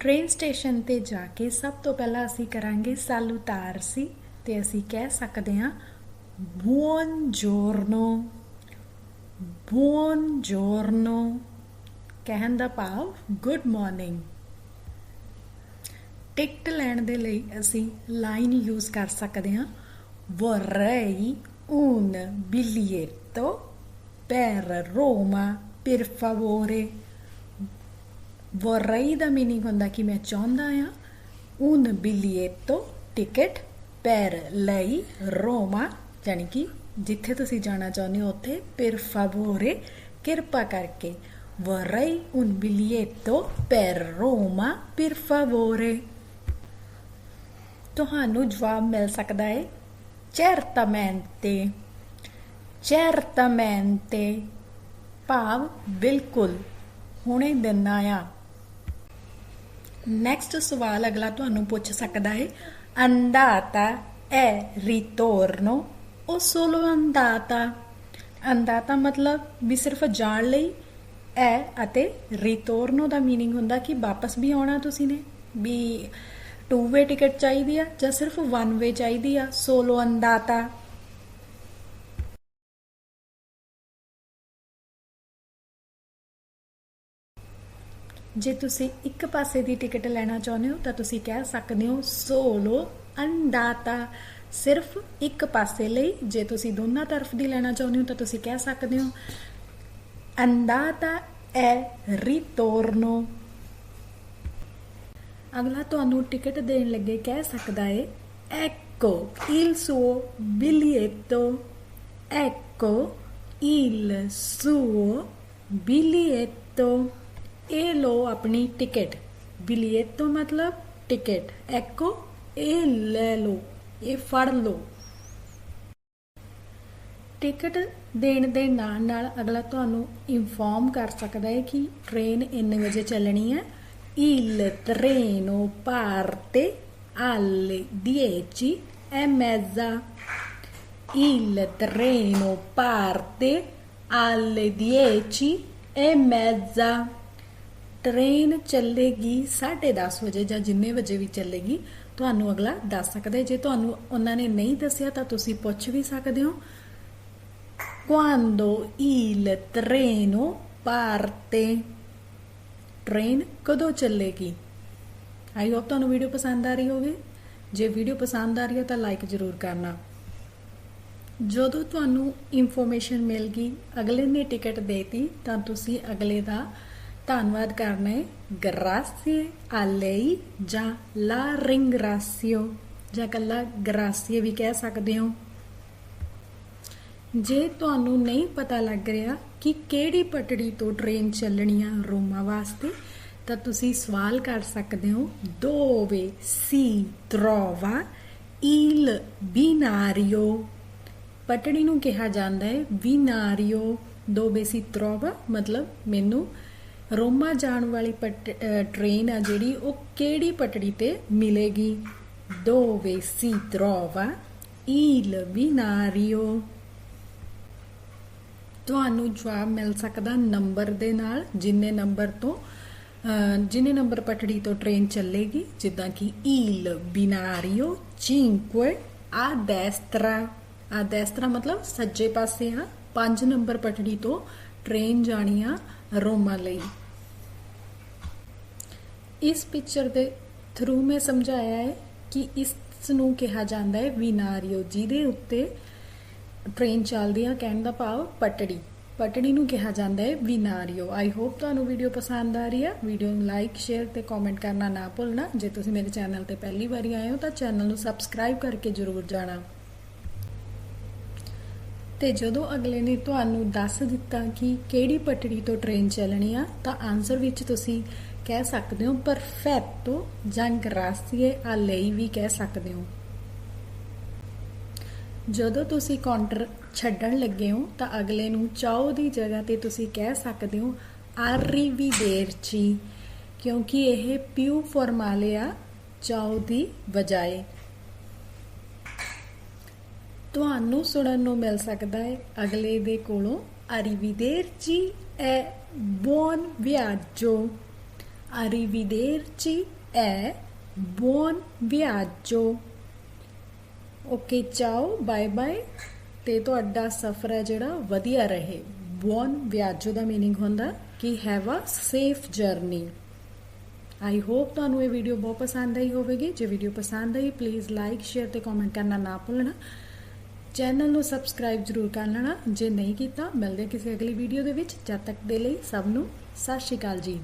Train station ਤੇ ਜਾ ਕੇ ਸਭ ਤੋਂ ਪਹਿਲਾਂ ਅਸੀਂ ਕਰਾਂਗੇ ਸਾਲੂਟਾਰਸੀ ਤੇ ਅਸੀਂ ਕਹਿ ਸਕਦੇ ਹਾਂ, buongiorno buongiorno, ਕਹਿਣ ਦਾ ਭਾਵ ਗੁੱਡ ਮਾਰਨਿੰਗ ਟਿਕਟ ਲੈਣ ਦੇ ਲਈ ਅਸੀਂ ਲਾਈਨ ਯੂਜ਼ ਕਰ ਸਕਦੇ ਹਾਂ, vorrei un biglietto per Roma, per favore. Vorrei ਦਾ ਮੀਨਿੰਗ ਹੁੰਦਾ ਕਿ ਮੈਂ ਚਾਹੁੰਦਾ ਆ un biglietto ticket per lei Roma ਯਾਨੀ ਕਿ ਜਿੱਥੇ ਤੁਸੀਂ ਜਾਣਾ ਚਾਹੁੰਦੇ ਹੋ ਉੱਥੇ per favore ਕਿਰਪਾ ਕਰਕੇ vorrei un biglietto per Roma per favore ਤੁਹਾਨੂੰ ਜਵਾਬ ਮਿਲ ਸਕਦਾ ਹੈ certamente certamente ਭਾਵ ਬਿਲਕੁਲ ਹੁਣੇ ਦਿਨਾ ਆ ਨੈਕਸਟ ਸਵਾਲ ਅਗਲਾ ਤੁਹਾਨੂੰ ਪੁੱਛ ਸਕਦਾ ਹੈ। ਅੰਦਾਤਾ è ritorno ਉਹ ਸੋਲੋ ਅੰਦਾਤਾ। ਅੰਦਾਤਾ ਮਤਲਬ ਵੀ ਸਿਰਫ ਜਾਣ ਲਈ ਹੈ ਅਤੇ ਰਿਟੋਰਨੋ ਦਾ ਮੀਨਿੰਗ ਹੁੰਦਾ ਕਿ ਵਾਪਸ ਵੀ ਆਉਣਾ ਤੁਸੀਂ ਨੇ, ਵੀ ਟੂ ਵੇ ਟਿਕਟ ਚਾਹੀਦੀ ਆ ਜਾਂ ਸਿਰਫ ਵਨ ਵੇ ਚਾਹੀਦੀ ਆ, ਸੋਲੋ ਅੰਦਾਤਾ। ਜੇ ਤੁਸੀਂ ਇੱਕ ਪਾਸੇ ਦੀ ਟਿਕਟ ਲੈਣਾ ਚਾਹੁੰਦੇ ਹੋ, ਤਾਂ ਤੁਸੀਂ ਕਹਿ ਸਕਦੇ ਹੋ ਸੋਲੋ। ਅੰਦਾਤਾ ਸਿਰਫ ਇੱਕ ਪਾਸੇ ਲਈ। ਜੇ ਤੁਸੀਂ ਦੋਨਾਂ ਤਰਫ ਦੀ ਲੈਣਾ ਚਾਹੁੰਦੇ ਹੋ, ਤਾਂ ਤੁਸੀਂ ਕਹਿ ਸਕਦੇ ਹੋ ਅੰਦਾਤਾ è ritorno ਅਗਲਾ ਤੁਹਾਨੂੰ ਟਿਕਟ ਦੇਣ ਲੱਗੇ ਕਹਿ ਸਕਦਾ ਹੈ ਇਲ il suo ਐਕੋ ਇਲ il suo biglietto ਇਹ ਲੋ ਆਪਣੀ ਟਿਕਟ। ਬਿਲੀਏਟੋ ਮਤਲਬ ਟਿਕਟ। ecco ਇਹ ਲੈ ਲੋ ਇਹ ਫੜ ਲਓ। ਟਿਕਟ ਦੇਣ ਦੇ ਨਾਲ ਨਾਲ ਅਗਲਾ ਤੁਹਾਨੂੰ ਇਨਫੋਰਮ ਕਰ ਸਕਦਾ ਹੈ ਕਿ ਟ੍ਰੇਨ ਇੰਨੇ ਵਜੇ ਚੱਲਣੀ ਹੈ। il treno parte alle 10 e mezza il treno parte alle 10 e mezza train ਚੱਲੇਗੀ 10:30 ਵਜੇ ਜਾਂ ਜਿੰਨੇ ਵਜੇ ਵੀ ਚੱਲੇਗੀ, ਤੁਹਾਨੂੰ ਅਗਲਾ ਦੱਸ ਸਕਦਾ ਹੈ। ਜੇ ਤੁਹਾਨੂੰ ਉਹਨਾਂ ਨੇ ਨਹੀਂ ਦੱਸਿਆ ਤਾਂ ਤੁਸੀਂ ਪੁੱਛ ਵੀ ਸਕਦੇ ਹੋ। quando il treno parte train ਕਦੋਂ ਚੱਲੇਗੀ? ਆਈ ਹੋਪ ਤੁਹਾਨੂੰ ਵੀਡੀਓ ਪਸੰਦ ਆ ਰਹੀ ਹੋਵੇ। ਜੇ ਵੀਡੀਓ ਪਸੰਦ ਆ ਰਹੀ ਹੈ ਤਾਂ ਲਾਈਕ ਜ਼ਰੂਰ ਕਰਨਾ। ਜਦੋਂ ਤੁਹਾਨੂੰ ਇਨਫੋਰਮੇਸ਼ਨ ਮਿਲ ਗਈ, ਅਗਲੇ ਨੇ ਟਿਕਟ ਦੇਤੀ, ਤਾਂ ਤੁਸੀਂ ਅਗਲੇ ਦਾ ਧੰਨਵਾਦ ਕਰਨਾ। ਹੈ ਗ੍ਰਾਸੀਏ ਆ ਜਾਂ ਲਾ ringrazzio ਜਾਂ ਕੱਲਾ ਗ੍ਰਾਸੀਏ ਵੀ ਕਹਿ ਸਕਦੇ ਹੋ। ਜੇ ਤੁਹਾਨੂੰ ਨਹੀਂ ਪਤਾ ਲੱਗ ਰਿਹਾ ਕਿ ਕਿਹੜੀ ਪਟੜੀ ਤੋਂ ਟ੍ਰੇਨ ਚੱਲਣੀ ਆ ਰੋਮਾ ਵਾਸਤੇ, ਤਾਂ ਤੁਸੀਂ ਸਵਾਲ ਕਰ ਸਕਦੇ ਹੋ dove si trova il binario ਪਟੜੀ ਨੂੰ ਕਿਹਾ ਜਾਂਦਾ ਹੈ binario ਦੋਵੇ ਸੀ trova ਮਤਲਬ ਮੈਨੂੰ ਰੋਮਾ ਜਾਣ ਵਾਲੀ ਟ੍ਰੇਨ ਆ ਜਿਹੜੀ, ਉਹ ਕਿਹੜੀ ਪਟੜੀ ਤੇ ਮਿਲੇਗੀ? dove si trova il binario ਤੁਹਾਨੂੰ ਜਵਾਬ ਮਿਲ ਸਕਦਾ ਨੰਬਰ ਦੇ ਨਾਲ, ਜਿੰਨੇ ਨੰਬਰ ਤੋਂ ਜਿੰਨੇ ਨੰਬਰ ਪਟੜੀ ਤੋਂ ਟ੍ਰੇਨ ਚੱਲੇਗੀ, ਜਿੱਦਾਂ ਕਿ il binario 5 a destra a destra ਮਤਲਬ ਸੱਜੇ ਪਾਸੇ ਆ 5 ਨੰਬਰ ਪਟੜੀ ਤੋਂ ਟ੍ਰੇਨ ਜਾਣੀ ਆ ਰੋਮਾ ਲਈ। ਇਸ ਪਿਕਚਰ ਦੇ ਥਰੂ ਮੈਂ ਸਮਝਾਇਆ ਹੈ ਕਿ ਇਸ ਨੂੰ ਕਿਹਾ ਜਾਂਦਾ ਹੈ ਵਿਨਾਰੀਓ, ਜਿਹਦੇ ਉੱਤੇ ਟ੍ਰੇਨ ਚੱਲਦੀ ਆ ਕਹਿਣ ਦਾ ਭਾਵ ਪਟੜੀ। ਪਟੜੀ ਨੂੰ ਕਿਹਾ ਜਾਂਦਾ ਹੈ ਵਿਨਾਰੀਓ। ਆਈ ਹੋਪ ਤੁਹਾਨੂੰ ਵੀਡੀਓ ਪਸੰਦ ਆ ਰਹੀ ਹੈ। ਵੀਡੀਓ ਨੂੰ ਲਾਈਕ ਸ਼ੇਅਰ ਤੇ ਕਮੈਂਟ ਕਰਨਾ ਨਾ ਭੁੱਲਣਾ। ਜੇ ਤੁਸੀਂ ਮੇਰੇ ਚੈਨਲ ਤੇ ਪਹਿਲੀ ਵਾਰੀ ਆਏ ਹੋ ਤਾਂ ਚੈਨਲ ਨੂੰ ਸਬਸਕ੍ਰਾਈਬ ਕਰਕੇ ਜਰੂਰ ਜਾਣਾ। ਤੇ ਜਦੋਂ ਅਗਲੇ ਨੇ ਤੁਹਾਨੂੰ ਦੱਸ ਦਿੱਤਾ ਕਿ ਕਿਹੜੀ ਪਟੜੀ ਤੋਂ ਟ੍ਰੇਨ ਚੱਲਣੀ ਆ, ਤਾਂ ਆਨਸਰ ਵਿੱਚ ਤੁਸੀਂ ਕਹਿ ਸਕਦੇ ਹੋ ਪਰਫੈਕਟੋ ਜਾਂ ਗ੍ਰਾਸੀਏ ਆ ਲਈ ਵੀ ਕਹਿ ਸਕਦੇ ਹੋ। ਜਦੋਂ ਤੁਸੀਂ ਕਾਊਂਟਰ ਛੱਡਣ ਲੱਗੇ ਹੋ, ਤਾਂ ਅਗਲੇ ਨੂੰ ਚਾਓ ਦੀ ਜਗ੍ਹਾ ਤੇ ਤੁਸੀਂ ਕਹਿ ਸਕਦੇ ਹੋ arrivederci ਕਿਉਂਕਿ ਇਹ ਪਿਊ ਫਾਰਮਾਲੇ ਆ ਚਾਓ ਦੀ ਬਜਾਏ। ਤੁਹਾਨੂੰ ਸੁਣਨ ਨੂੰ ਮਿਲ ਸਕਦਾ ਹੈ, ਅਗਲੇ ਦੇ ਕੋਲੋਂ arrivederci e ਬੋਨ ਵਿਆਜੋ। arrivederci e buon viaggio okay ਚਾਓ bye bye ਤੇ ਤੁਹਾਡਾ ਸਫ਼ਰ ਹੈ ਜਿਹੜਾ ਵਧੀਆ ਰਹੇ ਬੁਨ ਵਿਆਜੋ ਦਾ मीनिंग ਹੁੰਦਾ ਕਿ have a safe journey I hope ਤੁਹਾਨੂੰ ਇਹ ਵੀਡੀਓ ਬਹੁਤ ਪਸੰਦ ਆਈ ਹੋਵੇਗੀ ਜੇ ਵੀਡੀਓ ਪਸੰਦ ਆਈ ਪਲੀਜ਼ ਲਾਈਕ ਸ਼ੇਅਰ ਤੇ ਕਮੈਂਟ ਕਰਨਾ ਨਾ ਭੁੱਲਣਾ ਚੈਨਲ ਨੂੰ ਸਬਸਕ੍ਰਾਈਬ ਜ਼ਰੂਰ ਕਰ ਲੈਣਾ ਜੇ ਨਹੀਂ ਕੀਤਾ ਮਿਲਦੇ ਕਿਸੇ ਅਗਲੀ ਵੀਡੀਓ ਦੇ ਵਿੱਚ ਜਦ ਤੱਕ ਦੇ ਲਈ ਸਭ ਨੂੰ ਸਤਿ ਸ਼੍ਰੀ ਅਕਾਲ ਜੀ